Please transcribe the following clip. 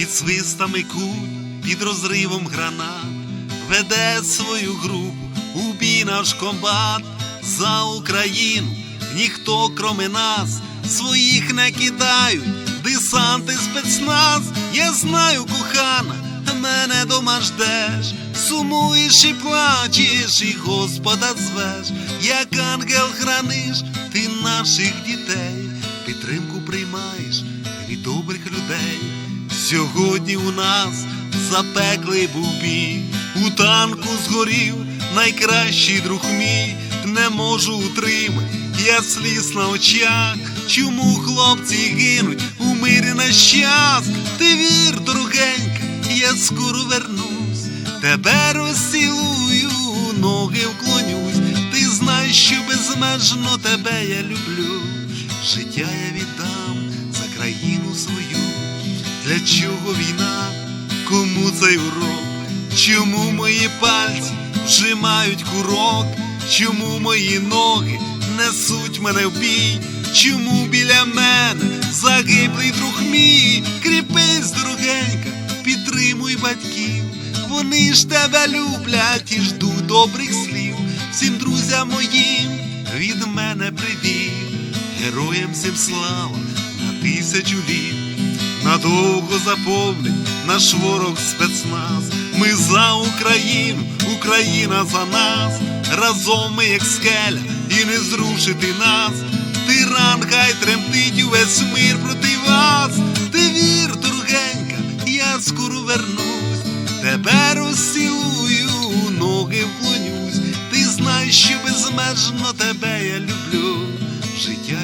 під свистами куль, під розривом гранат, веде свою групу у бій наш комбат за Україну. Ніхто кроме нас своїх не кидають, десанти спецназ, я знаю, кохана, мене дома ждеш, сумуєш і плачеш, і Господа звеш, як ангел храниш ти наших дітей, підтримку приймаєш від добрих людей. Сьогодні у нас запеклий був бій, у танку згорів найкращий друг мій, не можу утримати, я сліз на очах. Чому хлопці гинуть у мирі на щас? Ти вір, дорогенька, я скоро вернусь, тебе розцілую, ноги вклонюсь. Ти знаєш, що безмежно тебе я люблю. Життя я віддам. Для чого війна? Кому цей урок? Чому мої пальці вжимають курок? Чому мої ноги несуть мене в бій? Чому біля мене загиблий друг мій? Кріпись, дорогенька, підтримуй батьків. Вони ж тебе люблять і ждуть добрих слів. Всім друзям моїм від мене привіт. Героям всім слава на тисячу літ. Надовго заповнить наш ворог спецназ. Ми за Україну, Україна за нас. Разом ми як скеля, і не зрушити нас. Тиран хай тремтить увесь мир проти вас. Ти вір, дорогенька, я скоро вернусь. Тебе розцілую, ноги вклонюсь. Ти знаєш, що безмежно тебе я люблю. Життя